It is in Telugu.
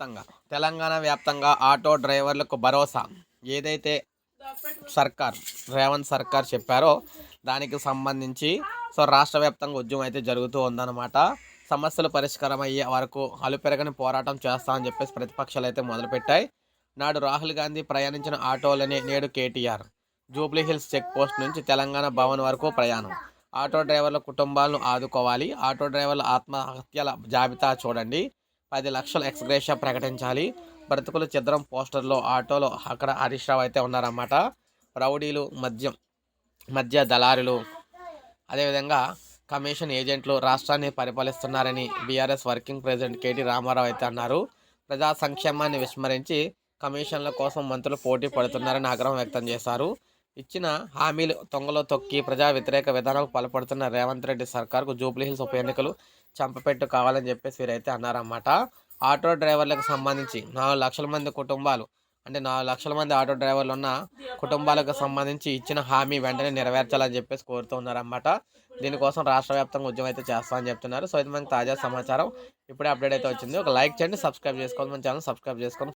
వ్యాప్తంగా తెలంగాణ వ్యాప్తంగా ఆటో డ్రైవర్లకు భరోసా ఏదైతే సర్కార్ రేవంత్ సర్కార్ చెప్పారో దానికి సంబంధించి సో రాష్ట్ర వ్యాప్తంగా ఉద్యమం అయితే జరుగుతూ ఉందన్నమాట. సమస్యలు పరిష్కారం అయ్యే వరకు అలుపెరగని పోరాటం చేస్తామని చెప్పేసి ప్రతిపక్షాలు అయితే మొదలుపెట్టాయి. నాడు రాహుల్ గాంధీ ప్రయాణించిన ఆటోలనే నేడు KTR. Jubilee hills check post నుంచి తెలంగాణ భవన్ వరకు ప్రయాణం. ఆటో డ్రైవర్ల కుటుంబాలను ఆదుకోవాలి. ఆటో డ్రైవర్ల ఆత్మహత్యల జాబితా చూడండి. పది లక్షల ఎక్స్గ్రేషియా ప్రకటించాలి. బ్రతుకుల చిత్రం పోస్టర్లో ఆటోలో అక్కడ హరీష్ రావు అయితే ఉన్నారన్నమాట. రౌడీలు మద్యం మధ్య దళారులు. అదేవిధంగా కమిషన్ ఏజెంట్లు రాష్ట్రాన్ని పరిపాలిస్తున్నారని BRS working president KT Ramarao అయితే అన్నారు. ప్రజా సంక్షేమాన్ని విస్మరించి కమిషన్ల కోసం మంత్రులు పోటీ పడుతున్నారని ఆగ్రహం వ్యక్తం చేశారు. ఇచ్చిన హామీలు తొంగలో తొక్కి ప్రజా వ్యతిరేక విధానాలకు పాల్పడుతున్న రేవంత్ రెడ్డి సర్కార్కు జూబ్లీహిల్స్ ఉప ఎన్నికలు చంపపెట్టు కావాలని చెప్పేసి వీరైతే అన్నారన్నమాట. ఆటో డ్రైవర్లకు సంబంధించి నాలుగు లక్షల మంది కుటుంబాలు అంటే నాలుగు లక్షల మంది ఆటో డ్రైవర్లు ఉన్న కుటుంబాలకు సంబంధించి ఇచ్చిన హామీ వెంటనే నెరవేర్చాలని చెప్పేసి కోరుతున్నారన్నమాట దీనికోసం రాష్ట్ర వ్యాప్తంగా ఉద్యమం అయితే చేస్తామని చెప్తున్నారు. సో ఇది మనకి తాజా సమాచారం. ఇప్పుడే అప్డేట్ అయితే వచ్చింది. ఒక లైక్ చేయండి సబ్స్క్రైబ్ చేసుకోండి. మన ఛానల్ సబ్స్క్రైబ్ చేసుకోండి.